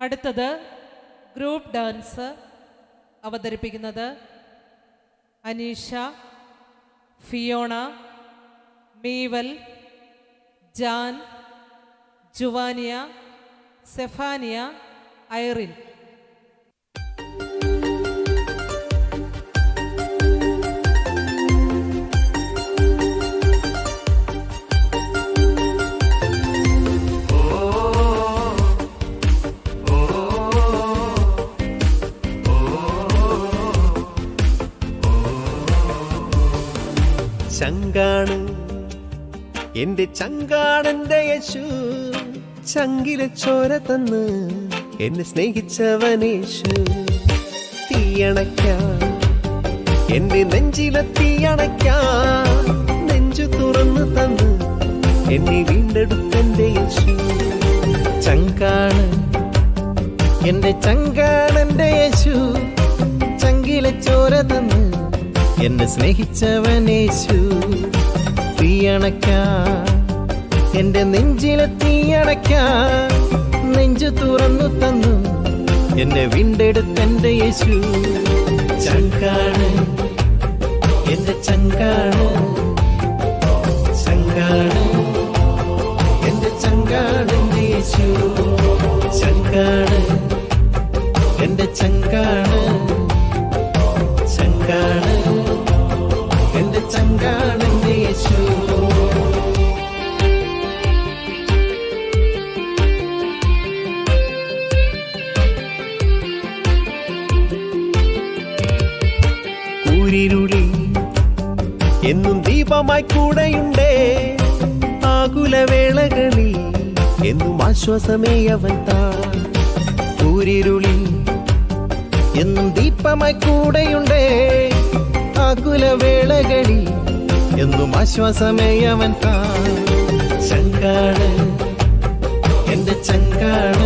അടുത്തത് group dance അവതരിപ്പിക്കുന്നത് Aneesha Fiona മീവൽ ജാൻ ജുവാനിയ സെഫാനിയ ഐറിൻ. എന്റെ ചങ്കാടന്റെ യേശു ചങ്കിലെ ചോര തന്ന് എന്നെ സ്നേഹിച്ചവനേശു തീയണയ്ക്കാൻ എന്റെ നെഞ്ചിലെ തീയണയ്ക്കാൻ നെഞ്ചു തുറന്നു തന്ന് എന്നെ വീണ്ടെടുത്തന്റെ യേശു. ചങ്കാണ്. എന്റെ ചങ്കാടന്റെ യേശു ചങ്കിലെ ചോര തന്ന് എന്നെ സ്നേഹിച്ചവനേശു തീയണക്ക എന്റെ നെഞ്ചിലെ തീയണക്ക നെഞ്ചു തുറന്നു തന്നു. എന്നെ വീണ്ടെടുത്തെന്റെ യേശു ചങ്കാണ്. എന്റെ ചങ്കാണ്. കൂരിരുളി എന്നും ദീപമായി കൂടെയുണ്ടേ. ആകുലവേളകളിൽ എന്നും ആശ്വാസമേ അവൻ താ കൂരിരുളി എന്നും ദീപമായി കൂടെയുണ്ടേ. ആകുലവേളകളിൽ എന്നും ആശ്വാസമേ അവൻ താ ചങ്കാണ് എന്റെ ചങ്കാണ്.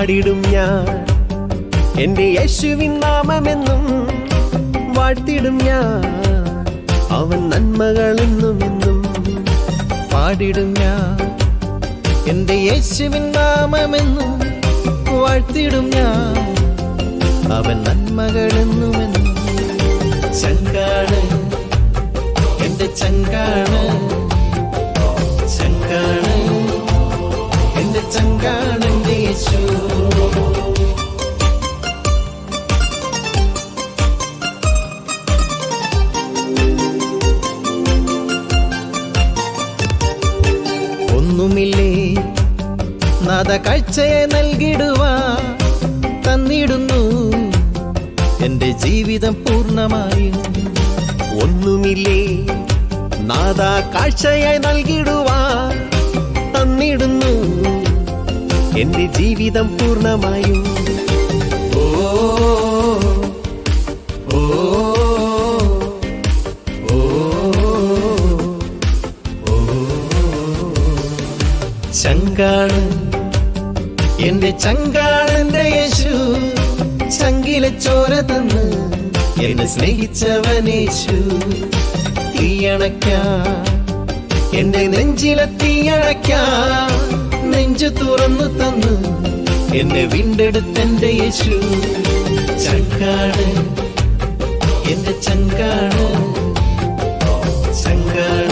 പാടിടും ഞാൻ. എന്റെ യേശുവിൻ നാമമെന്നും വാഴ്ത്തിടും ഞാൻ. അവൻ നന്മകളെന്നും പാടിടും ഞാൻ. എന്റെ യേശുവിൻ നാമമെന്നും വാഴ്ത്തിടും ഞാൻ. അവൻ നന്മകളെന്നുമെന്നും ചങ്കാണ്. എന്റെ ചങ്കാണ്. ചങ്കാണ്. എന്റെ ചങ്കാണ് എന്റെ യേശു. ഒന്നുമില്ലേ? നാദ കാഴ്ചയെ നൽകിടുവാ തന്നിടുന്നു. എന്റെ ജീവിതം പൂർണമായും. ഒന്നുമില്ലേ? നാദ കാഴ്ചയായി നൽകിടുവാ തന്നിടുന്നു. എന്റെ ജീവിതം പൂർണമായും ഓ ഓ ചങ്കാണ് എന്റെ ചങ്കാണെന്റെ യേശു. ചങ്കിലെ ചോര തന്ന് എന്നെ സ്നേഹിച്ചവനേശു തീയണക്ക എന്റെ നെഞ്ചിലെ തീയണക്ക നെഞ്ചു തുറന്നു തന്നു. എന്നെ വീണ്ടെടുത്തെന്റെ യേശു. ചങ്കാണ് എന്റെ ചങ്കാണ് ചങ്കാണ്